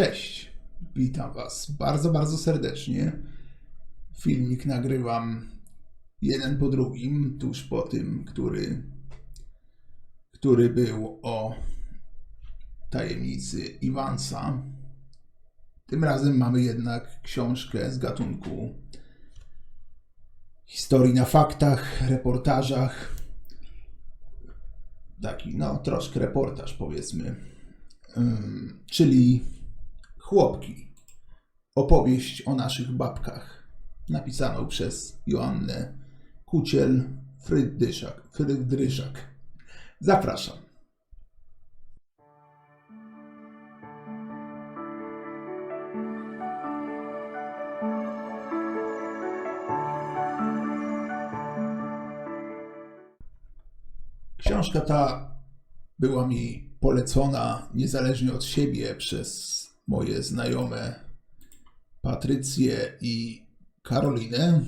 Cześć, witam Was bardzo, bardzo serdecznie. Filmik nagrywam jeden po drugim, tuż po tym, który, który był o tajemnicy Iwansa. Tym razem mamy jednak książkę z gatunku historii na faktach, reportażach. Taki, no, troszkę reportaż, powiedzmy. Ym, czyli Chłopki. Opowieść o naszych babkach. Napisaną przez Joannę Kuciel Frydryszak. Frydryszak. Zapraszam. Książka ta była mi polecona niezależnie od siebie przez moje znajome Patrycję i Karolinę.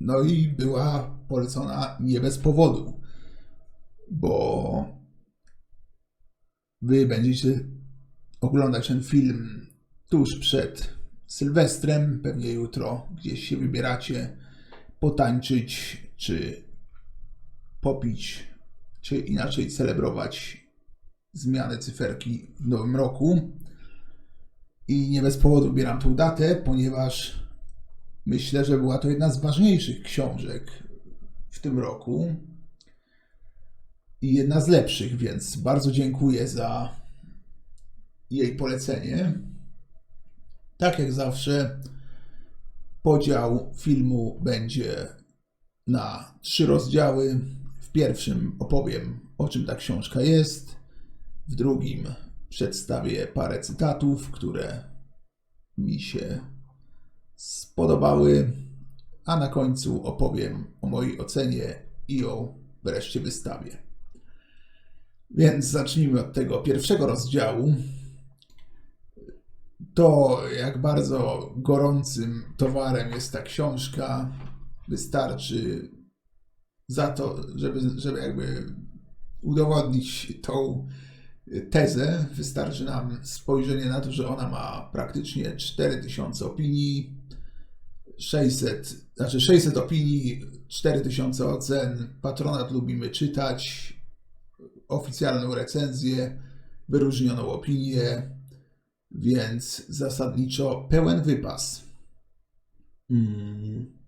No i była polecona nie bez powodu, bo wy będziecie oglądać ten film tuż przed Sylwestrem, pewnie jutro gdzieś się wybieracie potańczyć czy popić, czy inaczej celebrować zmianę cyferki w nowym roku. I nie bez powodu wybieram tą datę, ponieważ myślę, że była to jedna z ważniejszych książek w tym roku i jedna z lepszych, więc bardzo dziękuję za jej polecenie. Tak jak zawsze, podział filmu będzie na trzy rozdziały. W pierwszym opowiem, o czym ta książka jest. W drugim przedstawię parę cytatów, które mi się spodobały. A na końcu opowiem o mojej ocenie i ją wreszcie wystawię. Więc zacznijmy od tego pierwszego rozdziału. To, jak bardzo gorącym towarem jest ta książka, wystarczy za to, żeby, żeby jakby udowodnić tą tezę. Wystarczy nam spojrzenie na to, że ona ma praktycznie 4000 opinii, 600, znaczy 600 opinii, 4000 ocen, patronat lubimy czytać, oficjalną recenzję, wyróżnioną opinię, więc zasadniczo pełen wypas. Mm.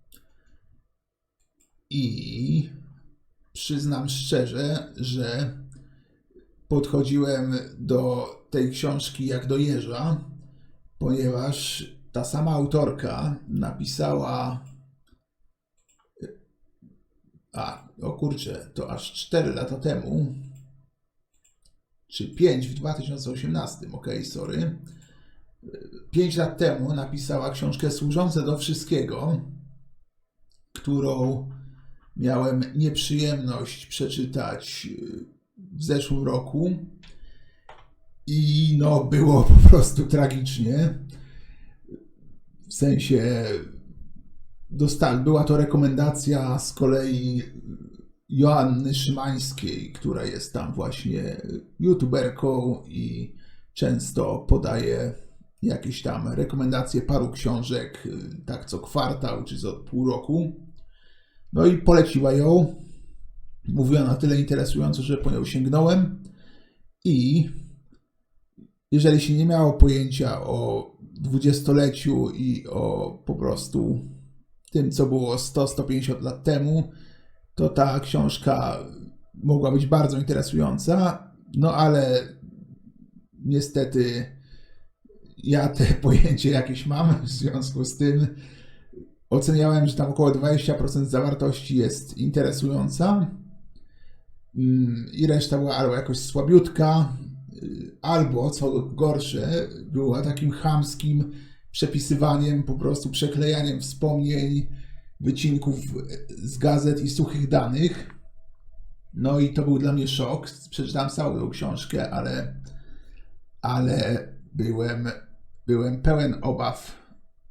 I przyznam szczerze, że podchodziłem do tej książki jak do jeża, ponieważ ta sama autorka napisała. A, o kurczę, to aż 4 lata temu, czy 5 w 2018, ok, sorry. 5 lat temu napisała książkę Służące do Wszystkiego, którą miałem nieprzyjemność przeczytać w zeszłym roku i no było po prostu tragicznie. W sensie dosta- była to rekomendacja z kolei Joanny Szymańskiej, która jest tam właśnie youtuberką i często podaje jakieś tam rekomendacje paru książek, tak co kwartał czy co pół roku. No i poleciła ją. Mówiła na tyle interesująco, że po nią sięgnąłem. I jeżeli się nie miało pojęcia o dwudziestoleciu i o po prostu tym, co było 100-150 lat temu, to ta książka mogła być bardzo interesująca, no ale niestety ja te pojęcie jakieś mam, w związku z tym oceniałem, że tam około 20% zawartości jest interesująca i reszta była albo jakoś słabiutka, y, albo co gorsze, była takim chamskim przepisywaniem, po prostu przeklejaniem wspomnień, wycinków z gazet i suchych danych. No i to był dla mnie szok. Przeczytałem całą tą książkę, ale, ale byłem, byłem pełen obaw,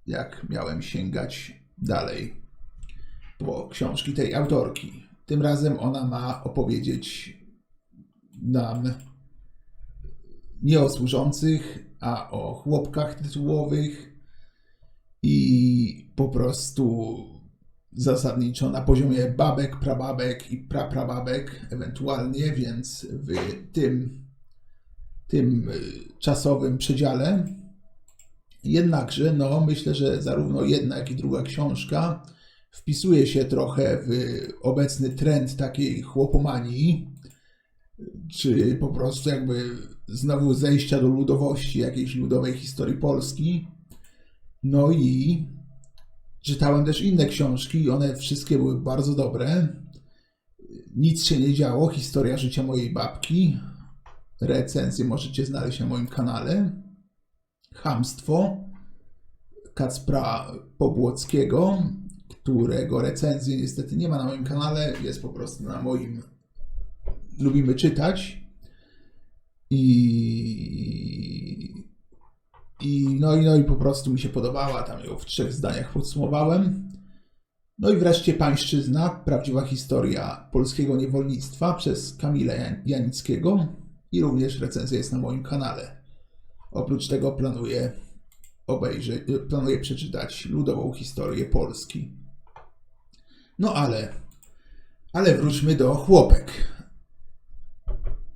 jak miałem sięgać dalej po książki tej autorki. Tym razem ona ma opowiedzieć nam nie o służących, a o chłopkach tytułowych i po prostu zasadniczo na poziomie babek, prababek i praprababek ewentualnie, więc w tym, tym y, czasowym przedziale. Jednakże, no, myślę, że zarówno jedna, jak i druga książka wpisuje się trochę w obecny trend takiej chłopomanii, czy po prostu jakby znowu zejścia do ludowości, jakiejś ludowej historii Polski. No i czytałem też inne książki, i one wszystkie były bardzo dobre. Nic się nie działo, historia życia mojej babki. Recenzję możecie znaleźć na moim kanale. Hamstwo Kacpra Pobłockiego, którego recenzji niestety nie ma na moim kanale, jest po prostu na moim lubimy czytać. I, i, no, i, no i po prostu mi się podobała, tam ją w trzech zdaniach podsumowałem. No i wreszcie Pańszczyzna, prawdziwa historia polskiego niewolnictwa przez Kamila Jan- Janickiego i również recenzja jest na moim kanale. Oprócz tego planuję obejrzeć, planuję przeczytać ludową historię Polski. No ale, ale wróćmy do chłopek.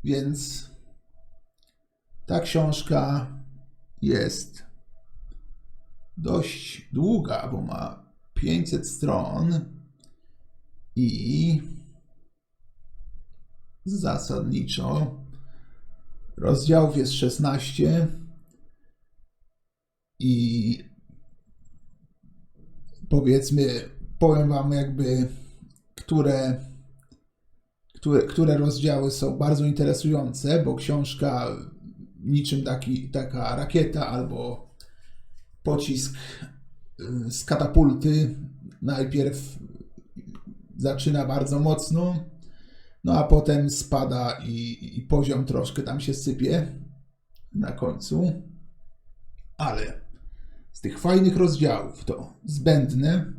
Więc ta książka jest dość długa, bo ma 500 stron i zasadniczo rozdziałów jest 16 i powiedzmy, powiem Wam jakby, które, które, które rozdziały są bardzo interesujące, bo książka niczym taki, taka rakieta albo pocisk y, z katapulty najpierw zaczyna bardzo mocno, no a potem spada i, i poziom troszkę tam się sypie na końcu. Ale z tych fajnych rozdziałów to zbędne,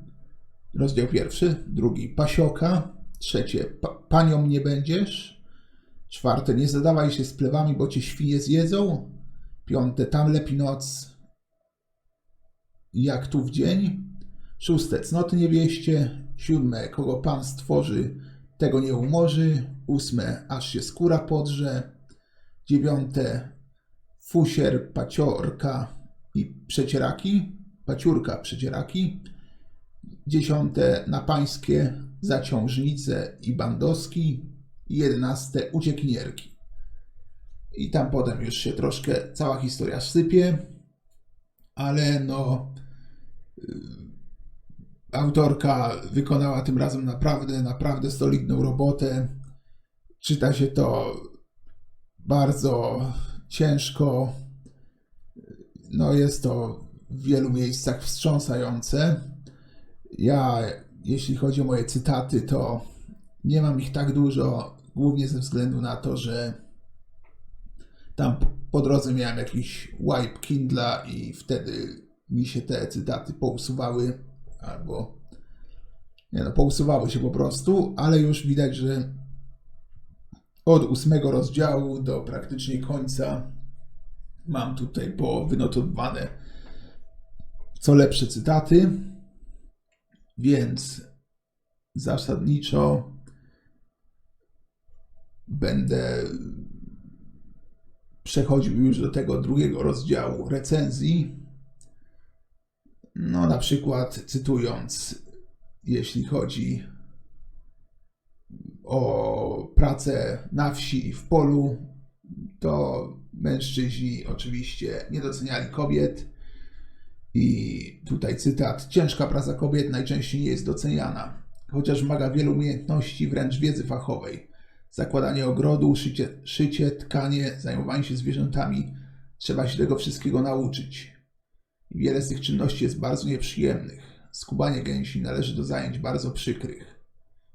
rozdział pierwszy, drugi. Pasioka, trzecie. Pa, panią nie będziesz, czwarte. Nie zadawaj się z plewami, bo cię świnie zjedzą, piąte. Tam lepi noc jak tu w dzień, szóste. Cnoty niewieście, siódme. Kogo pan stworzy, tego nie umorzy, ósme. Aż się skóra podrze, dziewiąte. Fusier, paciorka i przecieraki, paciurka, przecieraki, dziesiąte na pańskie zaciążnice i bandoski, jedenaste uciekinierki. I tam potem już się troszkę cała historia sypie, ale no y, autorka wykonała tym razem naprawdę, naprawdę solidną robotę. Czyta się to bardzo ciężko. No jest to w wielu miejscach wstrząsające. Ja, jeśli chodzi o moje cytaty, to nie mam ich tak dużo, głównie ze względu na to, że tam po drodze miałem jakiś wipe Kindla i wtedy mi się te cytaty pousuwały, albo nie no, pousuwały się po prostu, ale już widać, że od ósmego rozdziału do praktycznie końca mam tutaj po wynotowane co lepsze cytaty, więc zasadniczo będę przechodził już do tego drugiego rozdziału recenzji. No, na przykład cytując, jeśli chodzi o pracę na wsi i w polu, to mężczyźni oczywiście nie doceniali kobiet. I tutaj cytat: Ciężka praca kobiet najczęściej nie jest doceniana, chociaż wymaga wielu umiejętności, wręcz wiedzy fachowej. Zakładanie ogrodu, szycie, szycie, tkanie, zajmowanie się zwierzętami trzeba się tego wszystkiego nauczyć. Wiele z tych czynności jest bardzo nieprzyjemnych. Skubanie gęsi należy do zajęć bardzo przykrych.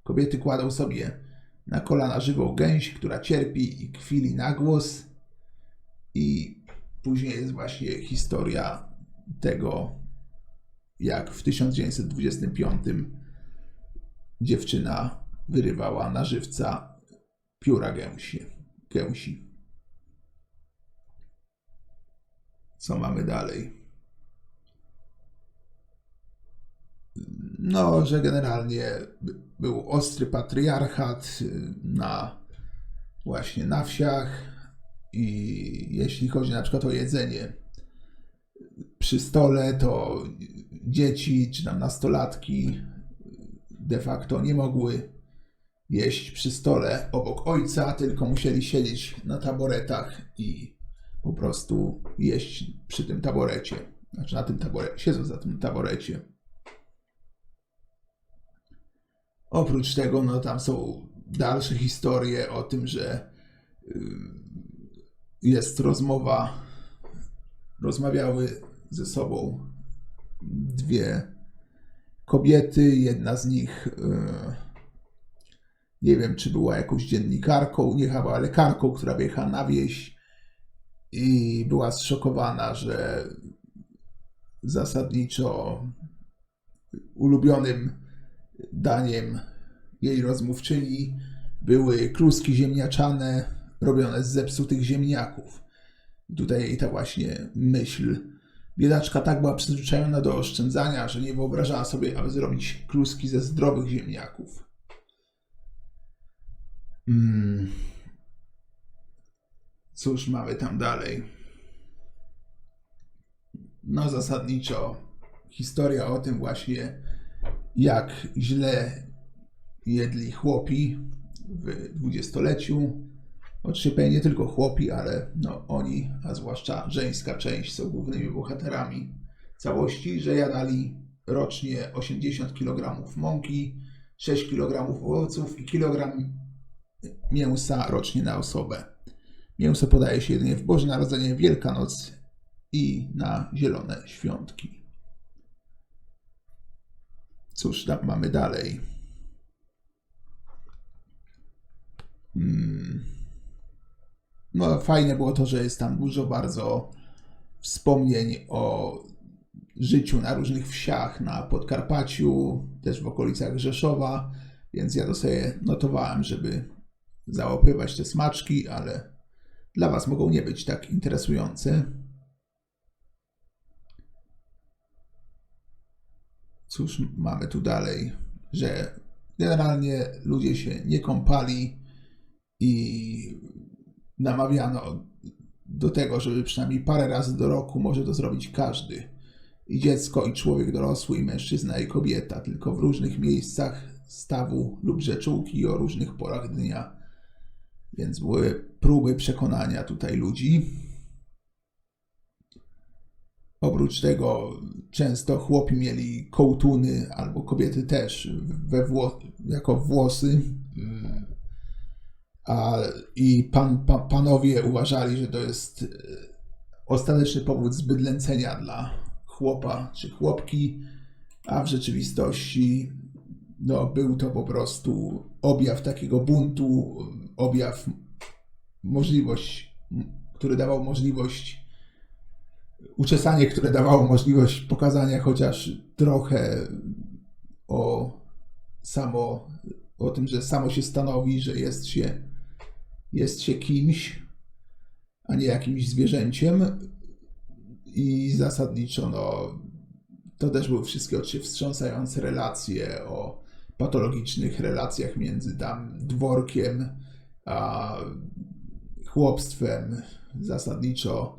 Kobiety kładą sobie na kolana żywą gęś, która cierpi i kwili na głos. I później jest właśnie historia tego, jak w 1925 dziewczyna wyrywała na żywca pióra gęsi. gęsi. Co mamy dalej? No, że generalnie by- był ostry patriarchat y, na właśnie na wsiach i jeśli chodzi na przykład o jedzenie przy stole, to dzieci czy tam nastolatki de facto nie mogły jeść przy stole obok ojca, tylko musieli siedzieć na taboretach i po prostu jeść przy tym taborecie. Znaczy na tym taborecie, siedząc na tym taborecie. Oprócz tego, no tam są dalsze historie o tym, że y, jest rozmowa, rozmawiały ze sobą dwie kobiety, jedna z nich y, nie wiem, czy była jakąś dziennikarką, nie chyba lekarką, która wyjechała na wieś i była zszokowana, że zasadniczo ulubionym daniem jej rozmówczyni były kluski ziemniaczane robione z zepsutych ziemniaków. Tutaj ta właśnie myśl. Biedaczka tak była przyzwyczajona do oszczędzania, że nie wyobrażała sobie, aby zrobić kluski ze zdrowych ziemniaków. Mm. Cóż mamy tam dalej? No, zasadniczo historia o tym właśnie, jak źle jedli chłopi w dwudziestoleciu. Oczywiście nie tylko chłopi, ale no, oni, a zwłaszcza żeńska część, są głównymi bohaterami całości, że jadali rocznie 80 kg mąki, 6 kg owoców i kilogram mięsa rocznie na osobę. Mięso podaje się jedynie w Boże Narodzenie, Wielkanoc i na zielone świątki. Cóż tam mamy dalej? Hmm. No, fajne było to, że jest tam dużo bardzo wspomnień o życiu na różnych wsiach na Podkarpaciu, też w okolicach Rzeszowa, więc ja to sobie notowałem, żeby załapywać te smaczki, ale dla Was mogą nie być tak interesujące. Cóż mamy tu dalej? Że generalnie ludzie się nie kąpali i namawiano do tego, żeby przynajmniej parę razy do roku może to zrobić każdy. I dziecko, i człowiek dorosły, i mężczyzna, i kobieta, tylko w różnych miejscach stawu lub rzeczułki o różnych porach dnia. Więc były próby przekonania tutaj ludzi. Oprócz tego często chłopi mieli kołtuny, albo kobiety też, we wło- jako włosy. A, I pan, pa, panowie uważali, że to jest e, ostateczny powód zbydlęcenia dla chłopa czy chłopki, a w rzeczywistości no, był to po prostu objaw takiego buntu, objaw, możliwość, który dawał możliwość, uczesanie, które dawało możliwość pokazania chociaż trochę o samo, o tym, że samo się stanowi, że jest się, jest się kimś, a nie jakimś zwierzęciem. I zasadniczo, no, to też były wszystkie oczywiście wstrząsające relacje o patologicznych relacjach między tam dworkiem a chłopstwem. Zasadniczo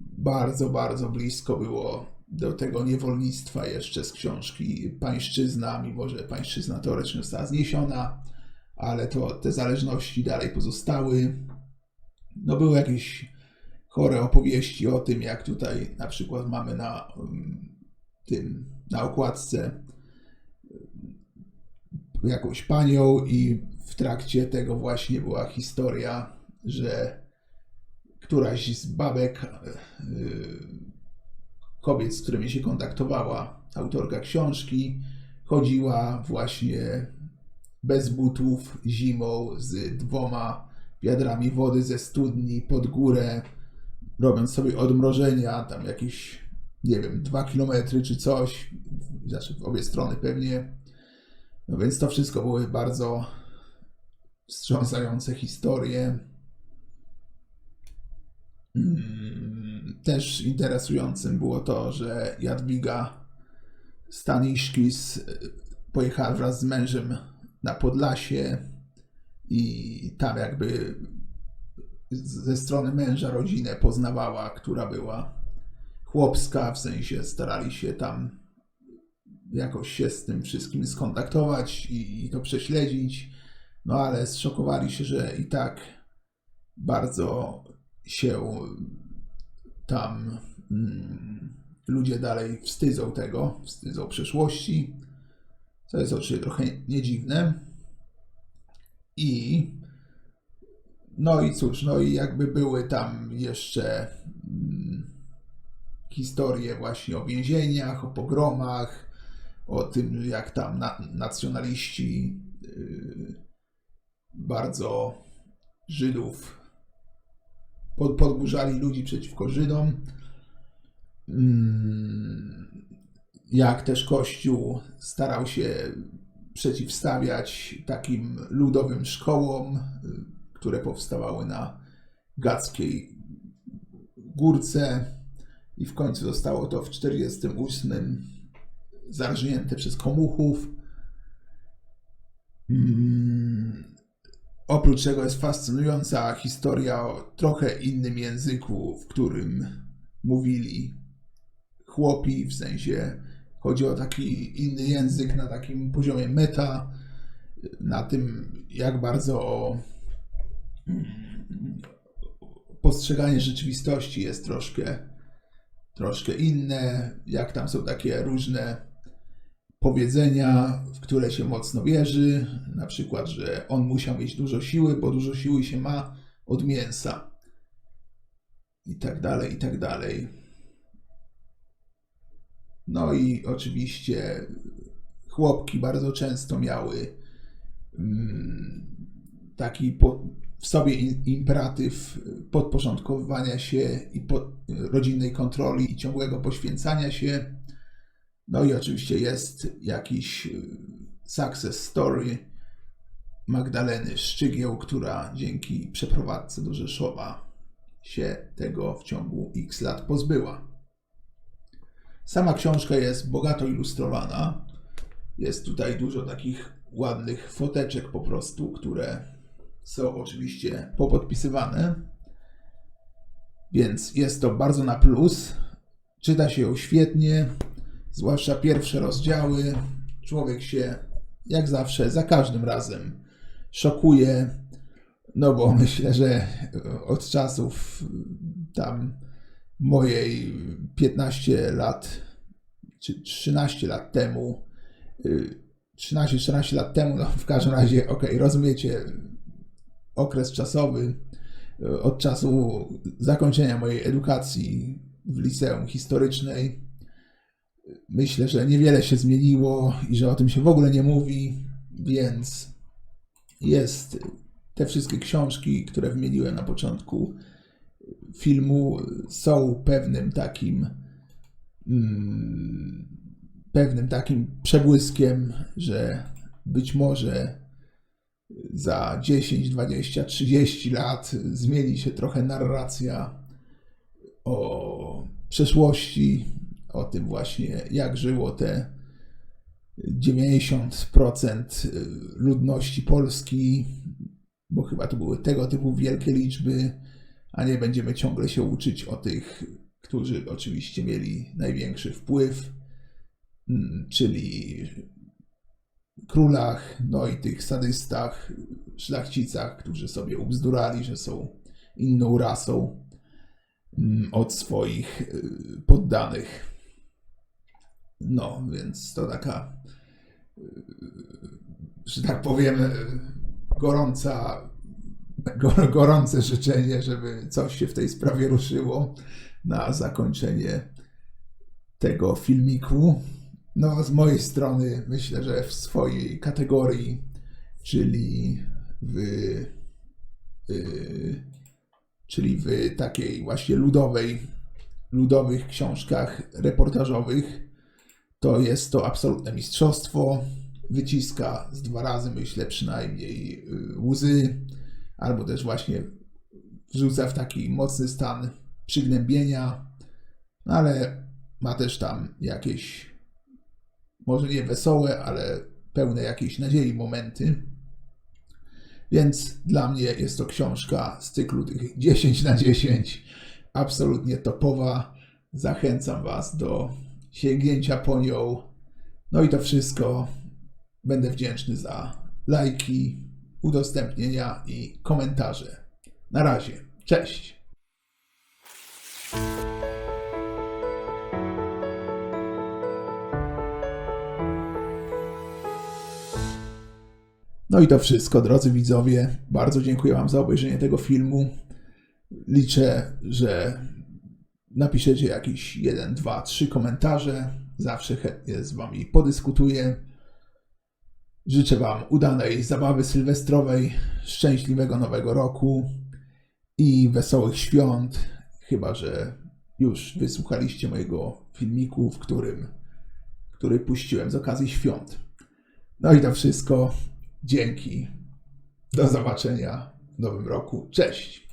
bardzo, bardzo blisko było do tego niewolnictwa jeszcze z książki Pańszczyzna, mimo że Pańszczyzna teoretycznie została zniesiona, ale to te zależności dalej pozostały. No były jakieś chore opowieści o tym, jak tutaj na przykład mamy na um, tym, na okładce jakąś panią i w trakcie tego właśnie była historia, że któraś z babek, yy, kobiet, z którymi się kontaktowała, autorka książki, chodziła właśnie bez butów zimą z dwoma wiadrami wody ze studni pod górę, robiąc sobie odmrożenia, tam jakieś, nie wiem, dwa kilometry czy coś, znaczy w obie strony pewnie. No więc to wszystko były bardzo wstrząsające historie. Też interesującym było to, że Jadwiga Staniszkis pojechała wraz z mężem na Podlasie i tam jakby ze strony męża rodzinę poznawała, która była chłopska, w sensie starali się tam jakoś się z tym wszystkim skontaktować i, i to prześledzić, no ale zszokowali się, że i tak bardzo się tam mm, ludzie dalej wstydzą tego, wstydzą przeszłości, co jest oczywiście trochę niedziwne. I no i cóż, no i jakby były tam jeszcze mm, historie właśnie o więzieniach, o pogromach, o tym, jak tam na, nacjonaliści yy, bardzo Żydów pod, podburzali ludzi przeciwko Żydom. Mm, Jak też Kościół starał się przeciwstawiać takim ludowym szkołom, które powstawały na Gackiej Górce i w końcu zostało to w 1948 zarżnięte przez komuchów. Mm, Oprócz tego jest fascynująca historia o trochę innym języku, w którym mówili chłopi, w sensie chodzi o taki inny język na takim poziomie meta, na tym jak bardzo postrzeganie rzeczywistości jest troszkę, troszkę inne, jak tam są takie różne powiedzenia, w które się mocno wierzy, na przykład, że on musiał mieć dużo siły, bo dużo siły się ma od mięsa. I tak dalej, i tak dalej. No i oczywiście chłopki bardzo często miały mm, taki po, w sobie imperatyw podporządkowywania się i pod, rodzinnej kontroli i ciągłego poświęcania się. No i oczywiście jest jakiś y, success story Magdaleny Szczygieł, która dzięki przeprowadzce do Rzeszowa się tego w ciągu x lat pozbyła. Sama książka jest bogato ilustrowana. Jest tutaj dużo takich ładnych foteczek po prostu, które są oczywiście popodpisywane. Więc jest to bardzo na plus. Czyta się ją świetnie, zwłaszcza pierwsze rozdziały. Człowiek się, jak zawsze, za każdym razem szokuje. No bo myślę, że od czasów tam mojej 15 lat czy 13 lat temu, y, 13-14 lat temu, no w każdym razie, okej, rozumiecie okres czasowy y, od czasu zakończenia mojej edukacji w liceum historycznej. Myślę, że niewiele się zmieniło i że o tym się w ogóle nie mówi, więc jest te wszystkie książki, które wymieniłem na początku filmu, są pewnym takim mm, pewnym takim przebłyskiem, że być może za 10, 20, 30 lat zmieni się trochę narracja o przeszłości, o tym właśnie, jak żyło te 90% ludności Polski, bo chyba to były tego typu wielkie liczby, a nie będziemy ciągle się uczyć o tych, którzy oczywiście mieli największy wpływ, mm, czyli królach, no i tych sadystach, szlachcicach, którzy sobie ubzdurali, że są inną rasą mm, od swoich y, poddanych. No, więc to taka, y, że tak powiem, gorąca, go- gorące życzenie, żeby coś się w tej sprawie ruszyło na zakończenie tego filmiku. No, z mojej strony myślę, że w swojej kategorii, czyli w, y, czyli w takiej właśnie ludowej, ludowych książkach reportażowych, to jest to absolutne mistrzostwo. Wyciska z dwa razy, myślę, przynajmniej y, łzy, albo też właśnie wrzuca w taki mocny stan przygnębienia. No ale ma też tam jakieś, może nie wesołe, ale pełne jakiejś nadziei momenty. Więc dla mnie jest to książka z cyklu tych 10 na 10. Absolutnie topowa. Zachęcam Was do sięgnięcia po nią. No i to wszystko. Będę wdzięczny za lajki, udostępnienia i komentarze. Na razie. Cześć. No i to wszystko, drodzy widzowie. Bardzo dziękuję Wam za obejrzenie tego filmu. Liczę, że napiszecie jakieś jeden, dwa, trzy komentarze. Zawsze chętnie z Wami podyskutuję. Życzę Wam udanej zabawy sylwestrowej, szczęśliwego nowego roku i wesołych świąt. Chyba, że już wysłuchaliście mojego filmiku, w którym, który puściłem z okazji świąt. No i to wszystko. Dzięki. Do zobaczenia w nowym roku. Cześć.